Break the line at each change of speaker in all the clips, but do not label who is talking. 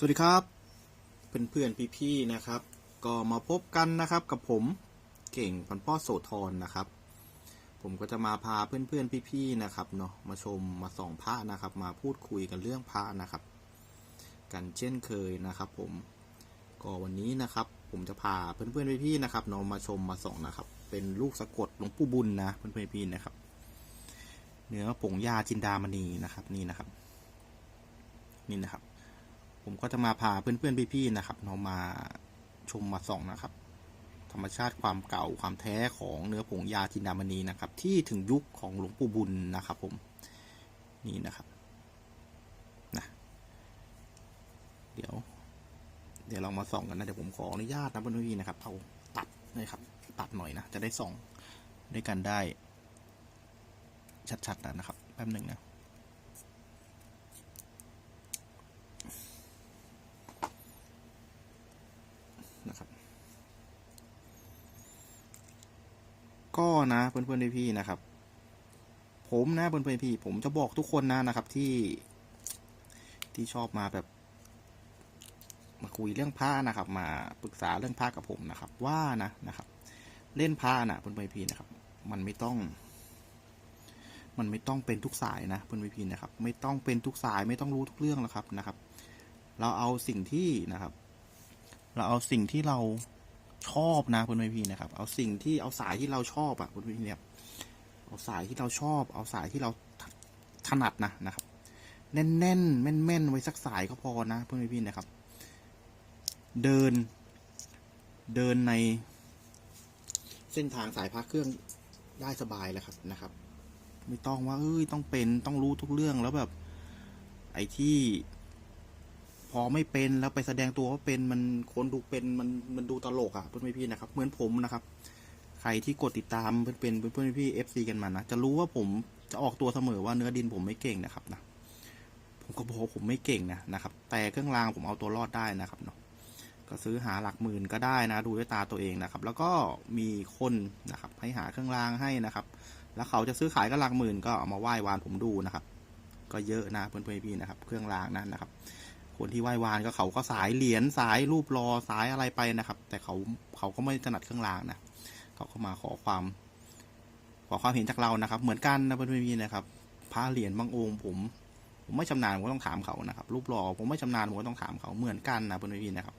สวัสดีครับ เพื่อนเพื่อนๆพี่ๆนะครับ ก็มาพบกันนะครับกับผมเก่งพันป้อโสธรนะครับ ผมก็จะมาพาเพื่อนเพื่อนๆพี่ๆนะครับเนาะมาชมมาส่องพระนะครับ มาพูดคุยกันเรื่องพระนะครับ กันเช่นเคยนะครับ ผมก็วันนี้นะครับ ผมจะพาเพื่อนเพื่อนๆพี่ๆนะครับเนาะมาชมมาส่องนะครับ เป็นลูกสะกดหลวงปู่บุญนะเพื่อนเพื่อนๆพี่ๆนะครับ เนื้อผงยาจินดามณีนะครับ นี่นะครับ นี่นะครับ ผมก็จะมาพาเพื่อนๆพี่ๆนะครับ เรามาชมมาส่องนะครับ ธรรมชาติความเก่าความแท้ของเนื้อผงยาจินดามณีนะครับ ที่ถึงยุคของหลวงปู่บุญนะครับ ผมนี่นะครับนะเดี๋ยว เดี๋ยวเรามาส่องกันนะเดี๋ยวผมขออนุญาตนะเพื่อนๆนะครับเอาตัดนะครับ ตัดหน่อยนะจะได้ส่องด้วยกันได้ชัดๆนะครับแป๊บหนึ่งนะ นะครับ ก็นะเพื่อนๆพี่ๆนะครับ ผมนะเพื่อนๆพี่ผมจะบอกทุกคนนะนะครับที่ที่ชอบมาแบบ มาคุยเรื่องผ้านะครับ มาปรึกษาเรื่องผ้ากับผมนะครับ ว่านะนะครับ เล่นผ้านะเพื่อนๆพี่นะครับ มันไม่ต้องมันไม่ต้องเป็นทุกสายนะเพื่อนๆพี่นะครับ ไม่ต้องเป็นทุกสายไม่ต้องรู้ทุกเรื่องหรอกครับนะครับ เราเอาสิ่งที่นะครับ เราเอาสิ่งที่เราชอบนะเพื่อนพี่นะครับ เอาสิ่งที่เอาสายที่เราชอบอะเพื่อนพี่เนี่ยเอาสายที่เราชอบ เอาสายที่เราถนัดนะนะครับ แน่นๆแม่นๆไว้สักสายก็พอนะเพื่อนพี่นะครับ เดิน เดินใน เส้นทางสายพระเครื่องได้สบายแล้วครับนะครับ ไม่ต้องว่าเอ้ยต้องเป็นต้องรู้ทุกเรื่องแล้วแบบ ไอ้ที่ พอไม่เป็นแล้วไปแสดงตัวว่าเป็นมันคนดูเป็นมันมันดูตลกอะ่ะเพื่อนพี่นะครับ เหมือนผมนะครับ ใครที่กดติดตามเพื่อนเป็นเพื่อนพี่เอฟซีกันมานะจะรู้ว่าผมจะออกตัวเสมอว่าเนื้อดินผมไม่เก่งนะครับนะผมก็บอกว่ผมไม่เก่งนะนะครับ แต่เครื่องรางผมเอาตัวรอดได้นะครับเนาะก็ซื้อหาหลักหมื่นก็ได้นะดูด้วยตาตัวเองนะครับ แล้วก็มีคนนะครับ ให้หาเครื่องรางให้นะครับ แล้วเขาจะซื้อขายก็หลักหมื่นก็เอามาไหว้วานผมดูนะครับ ก็เยอะนะเพื่อนๆพี่ๆนะครับ เครื่องรางนั้นนะครับ คนที่ไหว้วานก็เขาก็สายเหรียญสายรูปรอสายอะไรไปนะครับ แต่เขาเขาก็ไม่ถนัดเครื่องรางนะเขาก็มาขอความ ขอความเห็นจากเรานะครับ เหมือนกันนะเพื่อนๆนะครับพระเหรียญบางองค์ผมผมไม่ชำนาญผมก็ต้องถามเขานะครับ รูปรอผมไม่ชำนาญผมก็ต้องถามเขาเหมือนกันนะเพื่อนๆนะครับ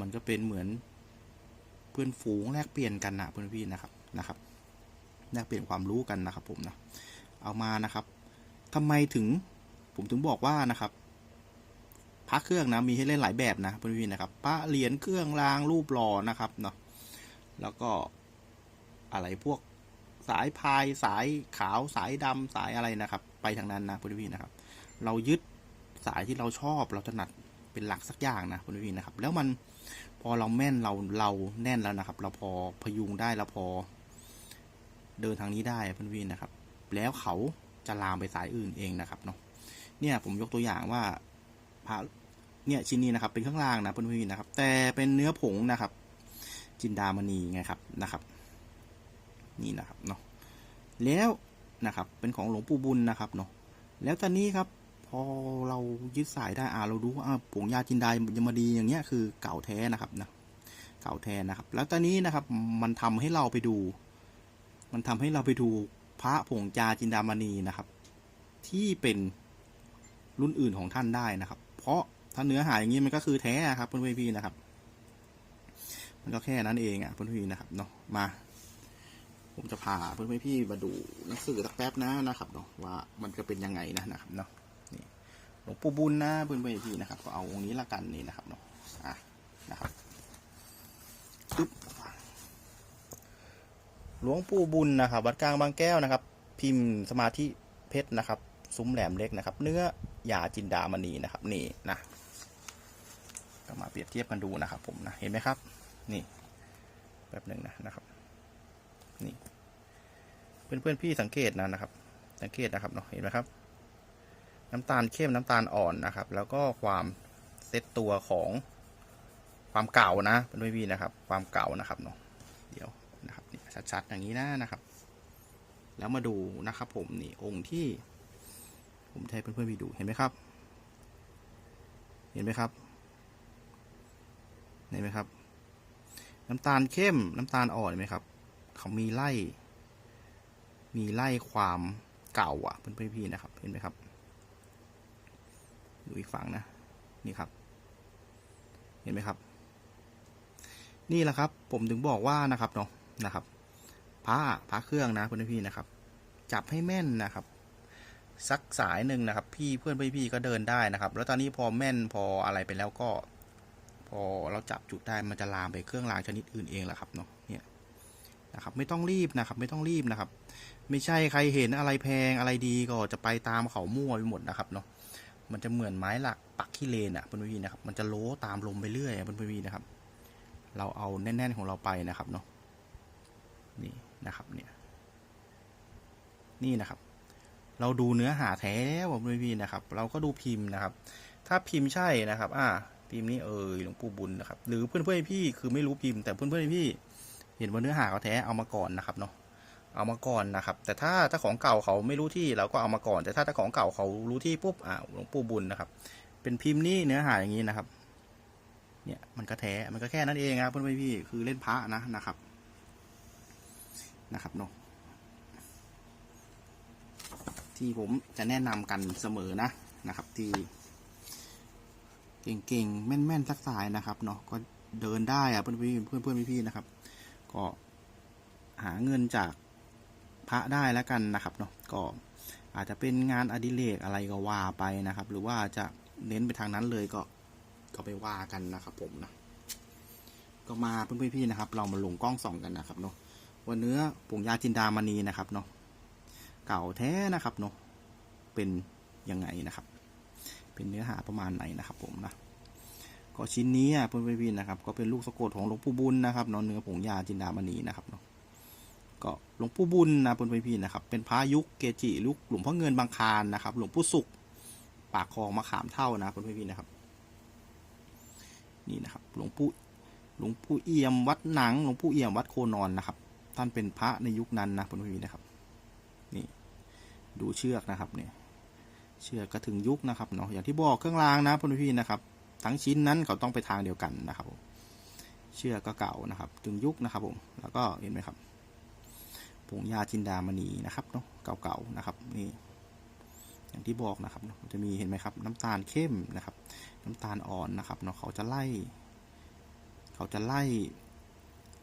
มันก็เป็นเหมือนเพื่อนฝูงแลกเปลี่ยนกันนะเพื่อนๆนะครับนะครับแลกเปลี่ยนความรู้กันนะครับ ผมนะเอามานะครับทำไมถึงผมถึงบอกว่านะครับ พระเครื่องนะมีให้เล่นหลายแบบนะเพื่อนๆนะครับพระเหรียญเครื่องรางรูปหล่อนะครับเนาะแล้วก็อะไรพวกสายพายสายขาวสายดำสายอะไรนะครับ ไปทางนั้นนะเพื่อนๆนะครับ เรายึดสายที่เราชอบเราถนัดเป็นหลักสักอย่างนะเพื่อนๆนะครับ แล้วมันพอเราแม่นเราเราแน่นแล้วนะครับ เราพอพยุงได้เราพอ เดินทางนี้ได้เพื่อนๆนะครับ แล้วเขาจะลามไปสายอื่นเองนะครับเนาะเนี่ยผมยกตัวอย่างว่าพระ เนี่ยชิ้นนี้นะครับเป็นเครื่องรางนะเพื่อนๆนะครับ แต่เป็นเนื้อผงนะครับ จินดามณีไงครับนะครับ นี่นะครับเนาะแล้วนะครับ เป็นของหลวงปู่บุญนะครับเนาะแล้วตอนนี้ครับ พอเรายึดสายได้อ่าเรารู้ว่าอ่าผงยาจินดายมณีอย่างเงี้ยคือเก่าแท้นะครับนะเก่าแท้นะครับ แล้วตอนนี้นะครับ มันทำให้เราไปดู มันทำให้เราไปดูพระผงยาจินดามณีนะครับ ที่เป็นรุ่นอื่นของท่านได้นะครับ เพราะ ถ้าเนื้อหายอย่างนี้มันก็คือแท้อะครับเพื่อนพี่นะครับ มันก็แค่นั้นเองอะเพื่อนพี่นะครับเนาะมา ผมจะพาเพื่อนพี่มาดูหนังสือสักแป๊บนะนะครับเนาะว่ามันจะเป็นยังไงนะนะครับเนาะนี่หลวงปู่บุญนะเพื่อนพี่นะครับ ก็เอาองค์นี้ละกันนี่นะครับเนาะอะนะครับตึ๊บหลวงปู่บุญนะครับ วัดกลางบางแก้วนะครับ พิมพ์สมาธิเพชรนะครับ ซุ้มแหลมเล็กนะครับ เนื้อ ยาจินดามณีนะครับ นี่นะ ก็มาเปรียบเทียบกันดูนะครับผมนะเห็นไหมครับ นี่แบบหนึ่งนะนะครับ นี่ เพื่อนเพื่อนพี่สังเกตนะนะครับ สังเกตนะครับเนาะเห็นไหมครับ น้ำตาลเข้มน้ำตาลอ่อนนะครับ แล้วก็ความเซตตัวของความเก่านะเพื่อนๆพี่นะครับ ความเก่านะครับเนาะเดี๋ยวนะครับนี่ชัดๆอย่างนี้นะนะครับ แล้วมาดูนะครับผมนี่องค์ที่ ผมให้เพื่อนๆไปดูเห็นไหมครับ เห็นไหมครับ เห็นไหมครับ น้ำตาลเข้มน้ำตาลอ่อนเห็นไหมครับ เขามีไล่ มีไล่ความเก่าอะเพื่อนพี่นะครับ เห็นไหมครับดูอีกฝั่งนะนี่ครับ เห็นไหมครับ นี่แหละครับ ผมถึงบอกว่านะครับเนาะนะครับผ้าผ้าเครื่องนะเพื่อนพี่นะครับ จับให้แม่นนะครับสักสายหนึ่งนะครับ พี่เพื่อนพี่ก็เดินได้นะครับ แล้วตอนนี้พอแม่นพออะไรไปแล้วก็ พอเราจับจุดได้มันจะลามไปเครื่องรางชนิดอื่นเองแหละครับเนาะเนี่ยนะครับไม่ต้องรีบนะครับ ไม่ต้องรีบนะครับ ไม่ใช่ใครเห็นอะไรแพงอะไรดีก็จะไปตามเขามั่วไปหมดนะครับเนาะมันจะเหมือนไม้หลักปักขี้เลนอะพื่อนพี่นะครับ มันจะโล้ตามลมไปเรื่อยอะเพื่อนพี่นะครับ เราเอาแน่น ๆของเราไปนะครับเนาะนี่นะครับเนี่ยนี่นะครับ เราดูเนื้อหาแท้ผมด้วยพี่นะครับ เราก็ดูพิมพ์นะครับ ถ้าพิมพ์ใช่นะครับ อ่า พิมพ์นี้เออหลวงปู่บุญนะครับ หรือเพื่อนเพื่อนๆพี่คือไม่รู้พิมพ์แต่เพื่อนเพื่อนๆพี่เห็นว่าเนื้อหาเขาแท้เอามาก่อนนะครับเนาะเอามาก่อนนะครับ แต่ถ้าเจ้าของเก่าเขาไม่รู้ที่เราก็เอามาก่อน แต่ถ้าเจ้าของเก่าเขารู้ที่ปุ๊บอ่าหลวงปู่บุญนะครับ เป็นพิมพ์นี้เนื้อหาอย่างนี้นะครับ เนี่ยมันก็แท้มันก็แค่นั้นเองครับเพื่อนเพื่อนๆพี่คือเล่นพระนะนะครับนะครับเนาะที่ผมจะแนะนำกันเสมอนะนะครับที่ เก่งๆ แม่นๆสักสายนะครับเนาะก็เดินได้อะเพื่อนๆเพื่อนเพื่อนๆพี่ๆนะครับ ก็หาเงินจากพระได้แล้วกันนะครับเนาะก็อาจจะเป็นงานอดิเรกอะไรก็ว่าไปนะครับ หรือว่าจะเน้นไปทางนั้นเลยก็ก็ไปว่ากันนะครับ ผมนะก็มาเพื่อนๆพี่ๆนะครับ เรามาลงกล้องส่องกันนะครับเนาะว่าเนื้อผงยาจินดามณีนะครับเนาะเก่าแท้นะครับเนาะเป็นยังไงนะครับ เป็นเนื้อหาประมาณไหนนะครับผมนะก็ชิ้นนี้อะเพื่อนพี่นะครับก็เป็นลูกสะกดของหลวงปู่บุญนะครับเนาะเนื้อผงยาจินดามณีนะครับเนาะก็หลวงปู่บุญนะเพื่อนพี่นะครับเป็นพระยุคเกจิลุกหลวงพ่อเงินบางคารนะครับ หลวงปู่สุขปากคลองมะขามเท่านะเพื่อนพี่นะครับนี่นะครับหลวงปู่หลวงปู่เอี่ยมวัดหนังหลวงปู่เอี่ยมวัดโคนอนนะครับ ท่านเป็นพระในยุคนั้นนะเพื่อนพี่นะครับนี่ดูเชือกนะครับเนี่ย เชือกก็ถึงยุคนะครับเนาะอย่างที่บอกเครื่องรางนะพ่อพี่นะครับทั้งชิ้นนั้นเขาต้องไปทางเดียวกันนะครับผมเชือกก็เก่านะครับถึงยุคนะครับผมแล้วก็เห็นไหมครับผงยาจินดามณีนะครับเนาะเก่าๆนะครับนี่อย่างที่บอกนะครับจะมีเห็นไหมครับ น้ำตาลเข้มนะครับ น้ำตาลอ่อนนะครับเนาะเขาจะไล่ เขาจะไล่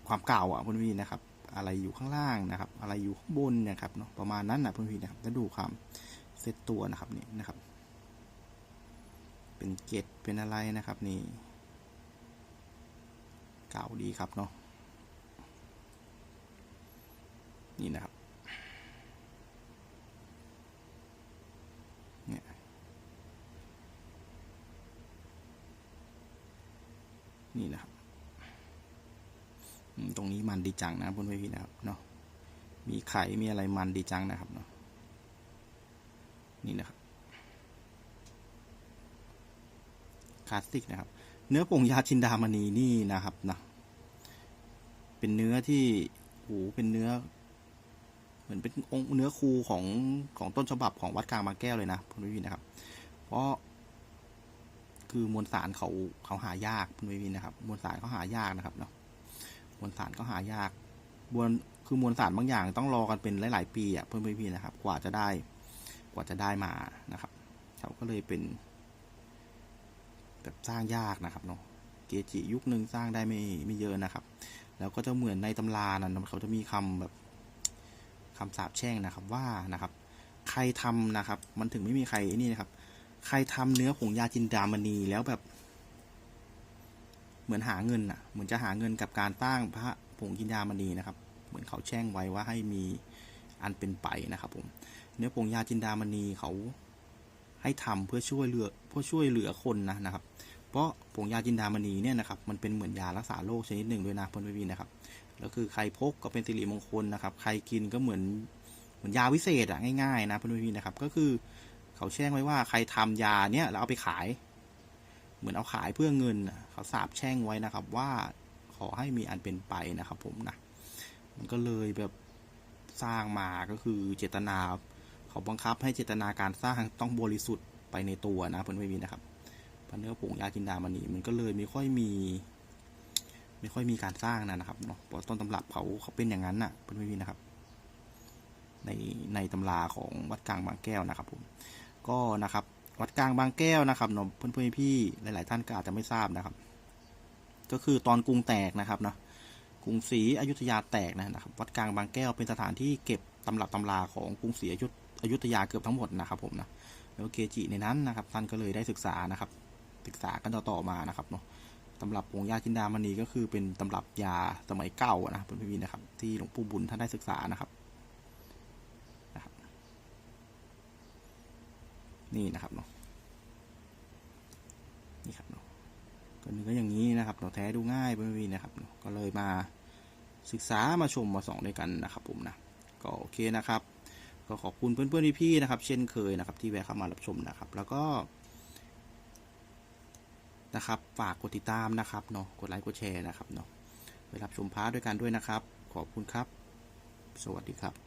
ความเก่าอะพ่อพี่นะครับ อะไรอยู่ข้างล่างนะครับ อะไรอยู่ข้างบนนี่ยครับเนาะประมาณนั้นนะพื่อพี่นะครับแล้วดูความ ซตตัวนะครับนี่นะครับ เป็นเกตเป็นอะไรนะครับนี่เก่าดีครับเนาะนี่นะครับเนี่ยนี่นะครับตรงนี้มันดีจังนะเพื่อนพี่นะครับเนาะมีไข่มีอะไรมันดีจังนะครับเนาะ นี่นะครับคลาสสิกนะครับ เนื้อผงยาชินดามณีนี่นะครับนะเป็นเนื้อที่โอ้โหเป็นเนื้อ เหมือนเป็นองค์เนื้อคูของของต้นฉบับของวัดกลางบางแก้วเลยนะเพื่อนพี่นะครับ เพราะคือมวลสารเขาเขาหายากเพื่อนพี่นะครับ มวลสารเขาหายากนะครับเนาะมวลสารก็หายากมวลคือมวลสารบางอย่างต้องรอกันเป็นหลาย ๆ ปีอะเพื่อนพี่ๆนะครับ กว่าจะได้ กว่าจะได้มานะครับเขาก็เลยเป็น แบบสร้างยากนะครับเนาะเกจิยุคหนึ่งสร้างได้ไม่ไม่เยอะนะครับ แล้วก็จะเหมือนในตำรานั้นเขาจะมีคำแบบคำสาปแช่งนะครับว่านะครับ ใครทำนะครับ มันถึงไม่มีใครนี่นะครับ ใครทำเนื้อผงยาจินดามณีแล้วแบบ เหมือนหาเงินอะ เหมือนจะหาเงินกับการตั้งพระผงกินยามณีนะครับ เหมือนเขาแช่งไว้ว่าให้มีอันเป็นไปนะครับผม เนื้อผงยาจินดามณีเขาให้ทำเพื่อช่วยเหลือเพื่อช่วยเหลือคนนะนะครับ เพราะผงยาจินดามณีเนี่ยนะครับมันเป็นเหมือนยารักษาโรคชนิดหนึ่งด้วยนะพื่อนพี่ๆนะครับแล้วคือใครพกก็เป็นสิริมงคลนะครับ ใครกินก็เหมือนเหมือนยาวิเศษอะง่ายๆนะพื่อนพี่ๆนะครับก็คือเขาแช่งไว้ว่าใครทำยาเนี่ยแล้วเอาไปขาย เหมือนเอาขายเพื่อเงินเขาสาบแช่งไว้นะครับว่าขอให้มีอันเป็นไปนะครับ ผมนะมันก็เลยแบบสร้างมาก็คือเจตนา เขาบังคับให้เจตนาการสร้างต้องบริสุทธิ์ไปในตัวนะเพื่อนไม่มีนะครับพระเนื้อผงยาจินดามณีมันก็เลยไม่ค่อยมี ไม่ค่อยมีการสร้างนะนะครับเนาะเพราะต้นตำรับเขาเขาเป็นอย่างนั้นน่ะเพื่อนพี่ๆนะครับ ในในตำราของวัดกลางบางแก้วนะครับผมก็นะครับ วัดกลางบางแก้วนะครับเนาะเพื่อนเพื่อนพี่หลาย ๆ ท่านก็อาจจะไม่ทราบนะครับ ก็คือตอนกรุงแตกนะครับเนาะกรุงศรีอยุธยาแตกนะครับ วัดกลางบางแก้วเป็นสถานที่เก็บตำรับตำราของกรุงศรีอยุธ อยุธยาเกือบทั้งหมดนะครับผมนะแล้วเกจิในนั้นนะครับท่านก็เลยได้ศึกษานะครับ ศึกษากันต่อๆมานะครับเนาะตำรับผงยาจินดามณีก็คือเป็นตำรับยาสมัยเก่านะเพื่อนพี่นะครับ ที่หลวงปู่บุญท่านได้ศึกษานะครับนี่นะครับเนาะนี่ครับเนาะก็เนื้ออย่างนี้นะครับเนาะแท้ดูง่ายไม่มีนะครับเนาะก็เลยมาศึกษามาชมมาส่องด้วยกันนะครับผมนะก็โอเคนะครับ ก็ขอบคุณเพื่อนๆพี่ๆนะครับ เช่นเคยนะครับ ที่แวะเข้ามารับชมนะครับ แล้วก็นะครับฝากกดติดตามนะครับเนาะกดไลค์กดแชร์นะครับเนาะไปรับชมพาร์ทด้วยกันด้วยนะครับ ขอบคุณครับ สวัสดีครับ